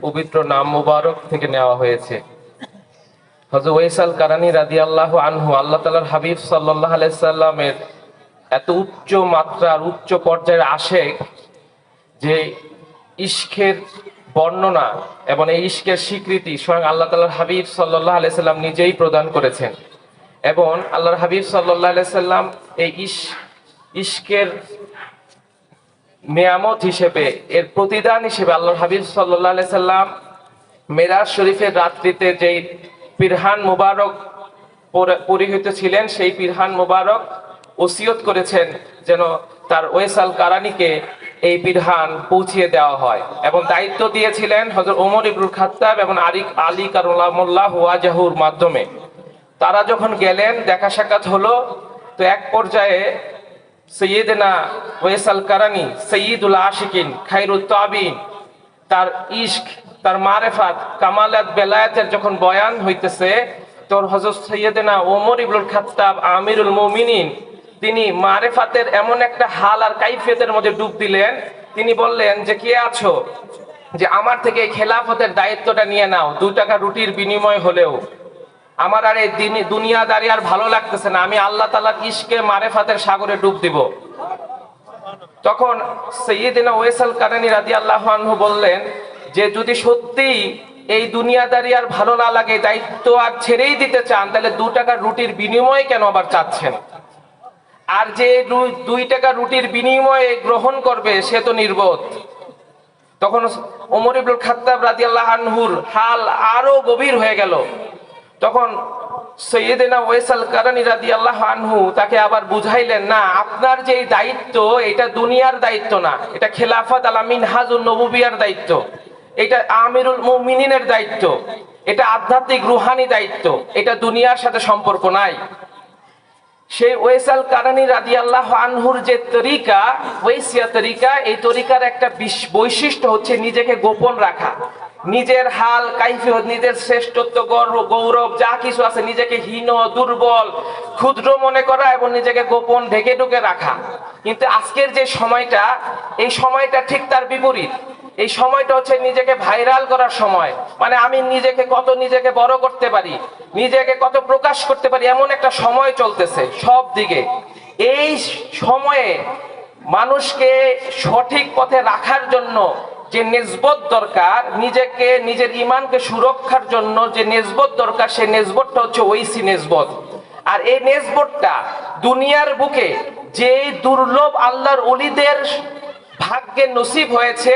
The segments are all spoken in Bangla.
পবিত্র নাম মুবারক থেকে নেওয়া হয়েছে। হজরত ওয়েসাল কারানি রাদি আল্লাহ আনহু আল্লাহ তালার হাবিব সাল্লাহ আলাইসাল্লামের এত উচ্চ মাত্রার উচ্চ পর্যায়ের আশেক যে ইশকের বর্ণনা এবং এই ইশকের স্বীকৃতি স্বয়ং আল্লাহ তালার হাবিব সাল্লাহ আলাইসাল্লাম নিজেই প্রদান করেছেন। এবং আল্লাহর হাবিব সাল্লাহ আলাইসাল্লাম এই ইশ, ইশকের নিয়ামত হিসেবে, এর প্রতিদান হিসেবে আল্লাহর হাবিব সাল্লাহ আলাইসাল্লাম মেরাজ শরীফের রাত্রিতে যেই পিরহান মুবারক পরে- পরিহিত ছিলেন, সেই পিরহান মুবারক ওসিয়ত করেছেন যেন তার ওয়েসাল কারানিকে এই পিরহান পৌঁছিয়ে দেওয়া হয় এবং দায়িত্ব দিয়েছিলেন হজরত ওমর ইবরুল খাত্তাব এবং আরিক আলী কারুল্লাহ ওয়াজাহুর মাধ্যমে। তারা যখন গেলেন, দেখা সাক্ষাৎ হলো, তো এক পর্যায়ে সৈয়দনা ওয়েসাল কারানি, সৈয়দুল আশিকিন খাইরুল তাবিন। তার ইশক, তার মারেফাত কামালাত বেলায়াতের যখন বয়ান হইতেছে, তোর হজরত সৈয়দনা ওমর ইবনুল খাত্তাব আমিরুল মুমিনিন, তিনি মারেফাতের এমন একটা হাল আর কাইফিয়তের মধ্যে ডুব দিলেন। তিনি বললেন যে, কে আছো? যে, আমার থেকে খেলাফতের দায়িত্বটা নিয়ে নাও। দু টাকা রুটির বিনিময় হলেও। আমার আর এই দিন- দুনিয়াদারি আর ভালো লাগতেছে না। আমি আল্লাহ তালার ইশকে মারেফাতের সাগরে ডুব দিব। তখন সৈয়দিনা ওয়েসাল কারানি রাদি আল্লাহ বললেন যে, যদি সত্যি এই দুনিয়াদারি আর ভালো না লাগে, দায়িত্ব আর ছেড়েই দিতে চান, তাহলে দু টাকার রুটির বিনিময়ে কেন আবার চাচ্ছেন? আর যে দুই টাকা রুটির বিনিময়ে গ্রহণ করবে, সে তো নির্বোধ। তখন ওমর ইবুল খাত্তাব রাদিয়াল্লাহু আনহুর হাল আরও গভীর হয়ে গেল। তখন ওয়েসাল তাকে আবার বুঝাইলেন, না, আপনার দায়িত্ব, এটা দুনিয়ার দায়িত্ব না। এটা খেলাফত আলামিন হাজুল নবুবিয়ার দায়িত্ব। এটা আমিরুল দায়িত্ব। এটা আধ্যাত্মিক রুহানি দায়িত্ব। এটা দুনিয়ার সাথে সম্পর্ক নাই। সেই ওয়েসাল কারানি রাদিয়াল্লাহ আনহুর যে তরিকা ওয়েসিয়া তরিকা, এই তরিকার একটা বিশ- বৈশিষ্ট্য হচ্ছে নিজেকে গোপন রাখা। নিজের হাল, কাইফিয়ত, নিজের শ্রেষ্ঠত্ব, গর্ব, গৌরব, যা কিছু আছে নিজেকে হীন, দুর্বল, ক্ষুদ্র মনে করা এবং নিজেকে গোপন ঢেকে ঢুকে রাখা। কিন্তু আজকের যে সময়টা, এই সময়টা ঠিক তার বিপরীত। এই সময়টা হচ্ছে নিজেকে ভাইরাল করার সময়। মানে আমি নিজেকে কত নিজেকে বড় করতে পারি, নিজেকে কত প্রকাশ করতে পারি, এমন একটা সময় চলতেছে সব দিকে। এই সময়ে মানুষকে সঠিক পথে রাখার জন্য যে নেসবত দরকার, নিজেকে, নিজের ইমানকে সুরক্ষার জন্য যে নেসবত দরকার সেই নেসবতটা হচ্ছে ঐসি নেসবত আর এই নেসবতটা দুনিয়ার বুকে যে দুর্লভ আল্লাহর অলিদের ভাগ্যে নসিব হয়েছে,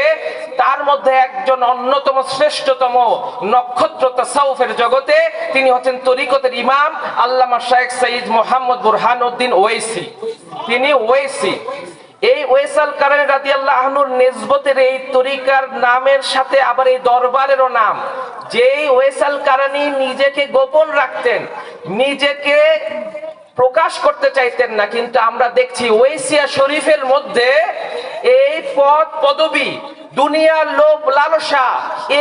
তার মধ্যে একজন অন্যতম শ্রেষ্ঠতম নক্ষত্র তাসাউফের জগতে তিনি হচ্ছেন তরিকতের ইমাম আল্লামা শাহেখ সঈদ মোহাম্মদ বুরহানুদ্দিন ওয়েসি তিনি ওয়েসি এই ওয়েসাল কারণে রাদি আল্লাহ আহনুর নেসবতের এই তরিকার নামের সাথে আবার এই দরবারেরও নাম। যেই ওয়েসাল কারানি নিজেকে গোপন রাখতেন, নিজেকে প্রকাশ করতে চাইতেন না, কিন্তু আমরা দেখছি ওয়েসিয়া শরীফের মধ্যে এই পদ পদবি, দুনিয়ার লোভ লালসা,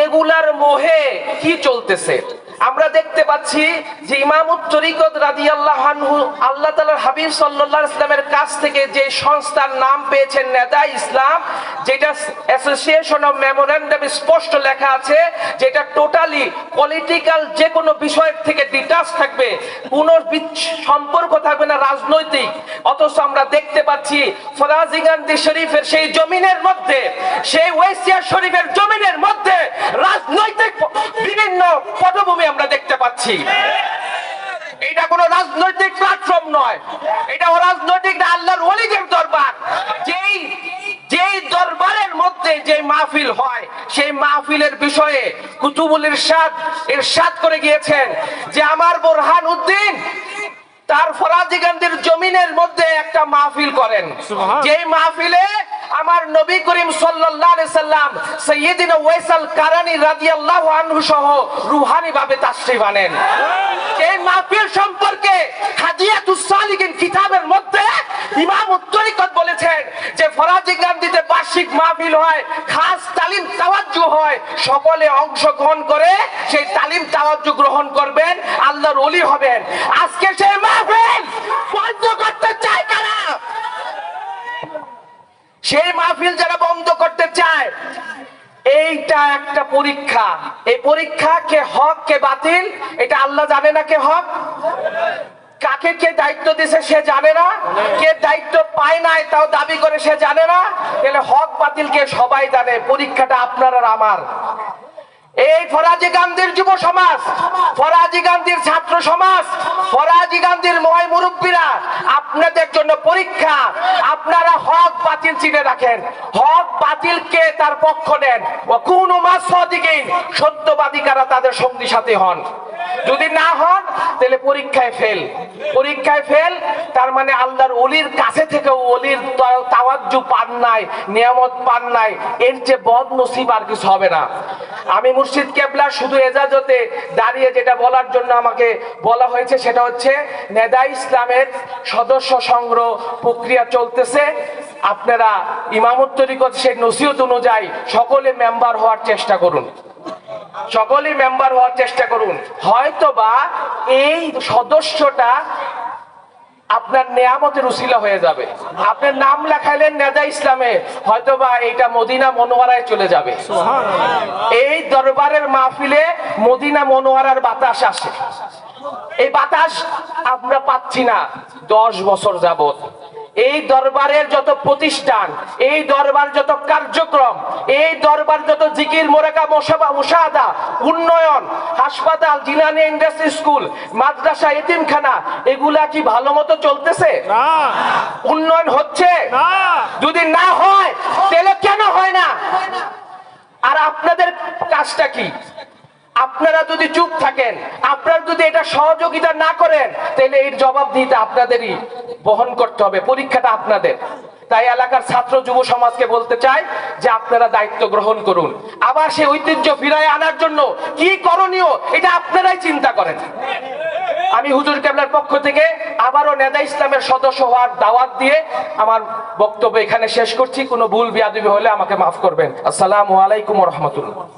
এগুলার মোহে কি চলতেছে? আমরা দেখতে পাচ্ছি যে ইমামুত তরিকত রাদিয়াল্লাহু আনহু আল্লাহ তাআলার হাবিব সাল্লাল্লাহু ইসলামের কাছ থেকে যে সংস্থার নাম পেয়েছেন নেতা ইসলাম, যেটা অ্যাসোসিয়েশন অফ মেমোরেন্ডাম স্পষ্ট লেখা আছে যেটা টোটালি পলিটিক্যাল যে কোনো বিষয়ের থেকে ডিটাচ থাকবে কোনো সম্পর্ক থাকবে না রাজনৈতিক। অথচ আমরা দেখতে পাচ্ছি ফরাজিগান্দি শরীফের সেই জমিনের মধ্যে, সেই ওয়েসিয়া শরীফের জমিনের মধ্যে রাজনৈতিক বিভিন্ন পটভূমি আমরা দেখতে পাচ্ছি। এটা কোনো রাজনৈতিক প্ল্যাটফর্ম নয়। এটা রাজনৈতিক না আল্লাহর ওলিদের দরবার। যেই যেই দরবারের মধ্যে যে মাহফিল হয় সেই মাহফিলের বিষয়ে কুতুবুল ইরশাদ ইরশাদ করে গিয়েছেন যে আমার বোরহান উদ্দিন তার ফরাজি গান্ধীর জমিনের মধ্যে একটা মাহফিল করেন। যেই মাহফিলে আমার নবী করিম সাল্লাল্লাহু সাল্লাম সাইয়্যিদিনা ওয়াইসাল কারানি রাদিয়াল্লাহু আনহু সহ রুহানি ভাবে তাশরীফ আনেন। এই মাহফিল সম্পর্কে হাদিয়াতুস সালিকিন কিতাবের মধ্যে ইমাম উত্তরিকত বলেছেন যে ফরাজি গান্ধীতে বার্ষিক মাহফিল হয়, খাস তালিম তাওয়াজ্জু হয়, সকলে অংশগ্রহণ করে সেই তালিম তাওয়াজ্জু গ্রহণ করবেন, আল্লাহর ওলি হবেন। আজকে সেই মাহফিল বন্ধ করতে কারা সেই মাহফিল যারা বন্ধ করতে চায়, এইটা একটা পরীক্ষা। এই পরীক্ষা কে হক, কে বাতিল, এটা আল্লাহ জানে না কে হক। কাকে কে দায়িত্ব দিছে সে জানে না। কে দায়িত্ব পায় নাই তাও দাবি করে সে জানে না। তাহলে হক, বাতিল কে সবাই জানে, পরীক্ষাটা আপনার আর আমার। এই ফরাজি গান্ধীর যুব সমাজ ফরাজি গান্ধীর ছাত্র সমাজ ফরাজি গান্ধীর ময় মুরব্বীরা আপনাদের জন্য পরীক্ষা। আপনারা হক বাতিল চিনে রাখেন। হক বাতিল কে তার পক্ষ নেন? কোন সত্যবাদী কারা তাদের সঙ্গী সাথে হন। যদি না হন, তাহলে পরীক্ষায় ফেল পরীক্ষায় ফেল তার মানে আল্লাহর অলির কাছে থেকে অলির তাওয়াজ্জু পান নাই, নিয়ামত পান নাই, এর যে বদ নসিব আর কিছু হবে না। আমি মুর্শিদ কেবলা শুধু এজাজতে দাঁড়িয়ে যেটা বলার জন্য আমাকে বলা হয়েছে, সেটা হচ্ছে, নেদা ইসলামের সদস্য সংগ্রহ প্রক্রিয়া চলতেছে। আপনারা ইমামত তরিকত সেই নসিহত অনুযায়ী সকলে মেম্বার হওয়ার চেষ্টা করুন। সকলেই মেম্বার হওয়ার চেষ্টা করুন। হয়তো বা এই সদস্যটা আপনার নেয়ামতের উসিলা হয়ে যাবে। আপনার নাম লেখাইলেন নেদা ইসলামে হয়তো বা এইটা মদিনা মনোয়ারায় চলে যাবে। এই দরবারের মাহফিলে মদিনা মনোয়ারার বাতাস আসে। এই বাতাস আমরা পাচ্ছি না। দশ বছর যাবত এই দরবারের যত প্রতিষ্ঠান এই দরবার যত কার্যক্রম এই দরবার যত জিকির মোরেকা মুসাদা উন্নয়ন হাসপাতাল জিনানি ইন্ডাস্ট্রি স্কুল মাদ্রাসা এতিমখানা এগুলা কি ভালো মতো চলতেছে? উন্নয়ন হচ্ছে? যদি না হয় তাহলে কেন হয় না? আর আপনাদের কাজটা কি? আপনারা যদি চুপ থাকেন, আপনারা যদি এটা সহযোগিতা না করেন, তাহলে এর জবাব দিতে আপনাদেরই বহন করতে হবে, পরীক্ষাটা আপনাদের। তাই এলাকার ছাত্র যুব সমাজকে বলতে চাই যে আপনারা দায়িত্ব গ্রহণ করুন। আবার সেই ঐতিহ্য ফিরায় আনার জন্য কি করণীয়, এটা আপনারাই চিন্তা করেন। আমি হুজুর কেবলার পক্ষ থেকে আবারও নেদা ইসলামের সদস্য হওয়ার দাওয়াত দিয়ে আমার বক্তব্য এখানে শেষ করছি। কোনো ভুল, বিয়াদবি হলে আমাকে মাফ করবেন। আসসালামু আলাইকুম রহমতুল্লাহ।